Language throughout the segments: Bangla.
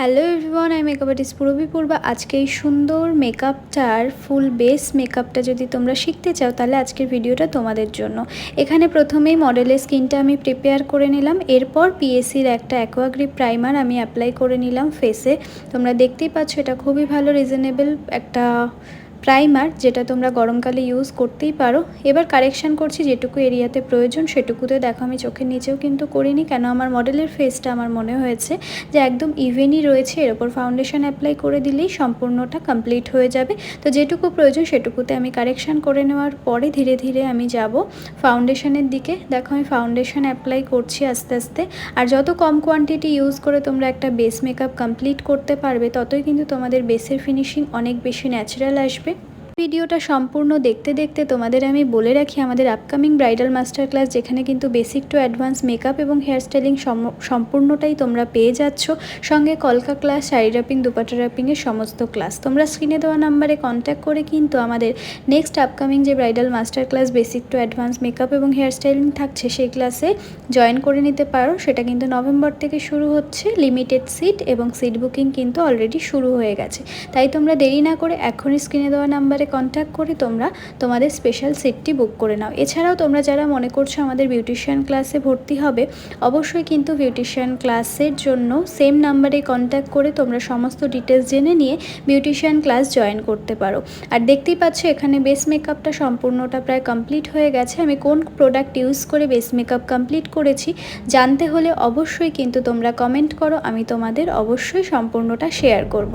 Hello everyone I makeup artist Purbi Purba আজকে এই সুন্দর মেকআপটার ফুল বেস মেকআপটা যদি তোমরা শিখতে চাও, তাহলে আজকের ভিডিওটা তোমাদের জন্য। এখানে প্রথমেই মডেলের স্কিনটা আমি প্রিপেয়ার করে নিলাম। এরপর পিএসির একটা অ্যাকোয়াগ্রিপ প্রাইমার আমি অ্যাপ্লাই করে নিলাম ফেসে তোমরা দেখতেই পাচ্ছ, এটা খুবই ভালো রিজনেবল একটা প্রাইমার যেটা তোমরা গরমকালে ইউজ করতেই পারো। এবার কারেকশান করছি যেটুকু এরিয়াতে প্রয়োজন সেটুকুতে। দেখো, আমি চোখের নিচেও কিন্তু করিনি, কেন আমার মডেলের ফেসটা আমার মনে হয়েছে যে একদম ইভেনই রয়েছে। এর ওপর ফাউন্ডেশন অ্যাপ্লাই করে দিলেই সম্পূর্ণটা কমপ্লিট হয়ে যাবে। তো যেটুকু প্রয়োজন সেটুকুতে আমি কারেকশান করে নেওয়ার পরে ধীরে ধীরে আমি যাব ফাউন্ডেশনের দিকে। দেখো, আমি ফাউন্ডেশন অ্যাপ্লাই করছি আস্তে আস্তে। আর যত কম কোয়ান্টিটি ইউজ করে তোমরা একটা বেস মেকআপ কমপ্লিট করতে পারবে, ততই কিন্তু তোমাদের বেসের ফিনিশিং অনেক বেশি ন্যাচারাল আসবে। ভিডিওটা সম্পূর্ণ দেখতে দেখতে তোমাদের আমি বলে রাখি, আমাদের আপকামিং ব্রাইডাল মাস্টার ক্লাস যেখানে কিন্তু বেসিক টু অ্যাডভান্স মেকআপ এবং হেয়ার স্টাইলিং সম্পূর্ণটাই তোমরা পেয়ে যাচ্ছ। সঙ্গে কলকা ক্লাস শাড়ি র্যাপিং দুপাটা র্যাপিংয়ের সমস্ত ক্লাস তোমরা স্ক্রিনে দেওয়া নাম্বারে কন্ট্যাক্ট করে কিন্তু আমাদের নেক্সট আপকামিং যে bridal master class basic to advance makeup এবং হেয়ার স্টাইলিং থাকছে, সেই ক্লাসে জয়েন করে নিতে পারো। সেটা কিন্তু নভেম্বর থেকে শুরু হচ্ছে। লিমিটেড সিট এবং সিট বুকিং কিন্তু অলরেডি শুরু হয়ে গেছে। তাই তোমরা দেরি না করে এখনই স্ক্রিনে দেওয়া নাম্বারে কন্ট্যাক্ট করে তোমরা তোমাদের স্পেশাল সিটটি বুক করে নাও। এছাড়াও তোমরা যারা মনে করছ আমাদের বিউটিশিয়ান ক্লাসে ভর্তি হবে, অবশ্যই কিন্তু বিউটিশিয়ান ক্লাসের জন্য সেম নাম্বারে কন্ট্যাক্ট করে তোমরা সমস্ত ডিটেলস জেনে নিয়ে বিউটিশিয়ান ক্লাস জয়েন করতে পারো। আর দেখতেই পাচ্ছ এখানে বেস মেকআপটা সম্পূর্ণটা প্রায় কমপ্লিট হয়ে গেছে। আমি কোন প্রোডাক্ট ইউজ করে বেস মেকআপ কমপ্লিট করেছি জানতে হলে অবশ্যই কিন্তু তোমরা কমেন্ট করো, আমি তোমাদের অবশ্যই সম্পূর্ণটা শেয়ার করব।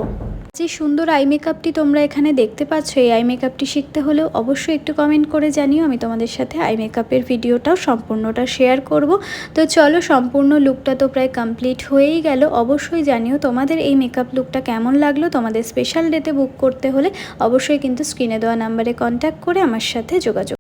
যে সুন্দর আই মেকআপটি তোমরা এখানে দেখতে পাচ্ছ, এই আই মেকআপটি শিখতে হলেও অবশ্যই একটু কমেন্ট করে জানিও, আমি তোমাদের সাথে আই মেকআপের ভিডিওটাও সম্পূর্ণটা শেয়ার করব। তো চলো, সম্পূর্ণ লুকটা তো প্রায় কমপ্লিট হয়েই গেল। অবশ্যই জানিও তোমাদের এই মেকআপ লুকটা কেমন লাগল তোমাদের স্পেশাল ডেতে বুক করতে হলে অবশ্যই কিন্তু স্ক্রিনে দেওয়া নাম্বারে কন্ট্যাক্ট করে আমার সাথে যোগাযোগ